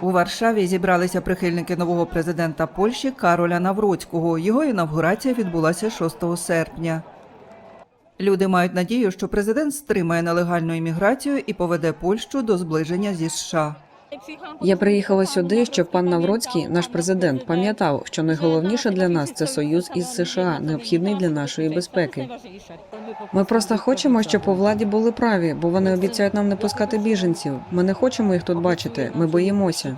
У Варшаві зібралися прихильники нового президента Польщі Кароля Навроцького. Його інавгурація відбулася 6 серпня. Люди мають надію, що президент стримає нелегальну імміграцію і поведе Польщу до зближення зі США. Я приїхала сюди, щоб пан Навроцький, наш президент, пам'ятав, що найголовніше для нас це союз із США, необхідний для нашої безпеки. Ми просто хочемо, щоб у владі були праві, бо вони обіцяють нам не пускати біженців. Ми не хочемо їх тут бачити. Ми боїмося.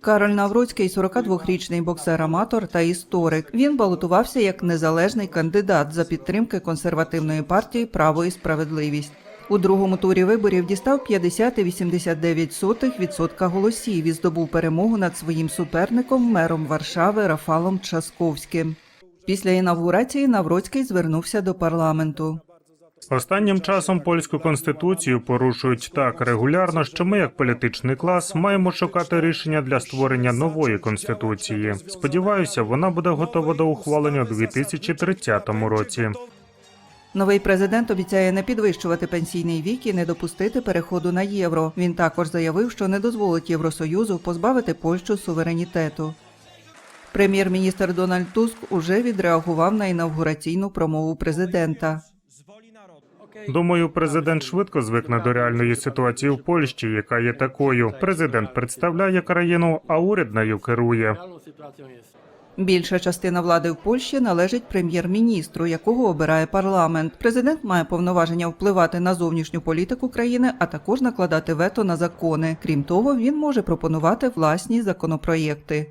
Кароль Навроцький 42-річний боксер-аматор та історик. Він балотувався як незалежний кандидат за підтримки консервативної партії Право і справедливість. У другому турі виборів дістав 50,89% голосів і здобув перемогу над своїм суперником, мером Варшави Рафалом Часковським. Після інавгурації Навроцький звернувся до парламенту. Останнім часом польську конституцію порушують так регулярно, що ми, як політичний клас, маємо шукати рішення для створення нової конституції. Сподіваюся, вона буде готова до ухвалення у 2030 році. Новий президент обіцяє не підвищувати пенсійний вік і не допустити переходу на євро. Він також заявив, що не дозволить Євросоюзу позбавити Польщу суверенітету. Прем'єр-міністр Дональд Туск уже відреагував на інавгураційну промову президента. Думаю, президент швидко звикне до реальної ситуації в Польщі, яка є такою. Президент представляє країну, а уряд нею керує. Більша частина влади в Польщі належить прем'єр-міністру, якого обирає парламент. Президент має повноваження впливати на зовнішню політику країни, а також накладати вето на закони. Крім того, він може пропонувати власні законопроєкти.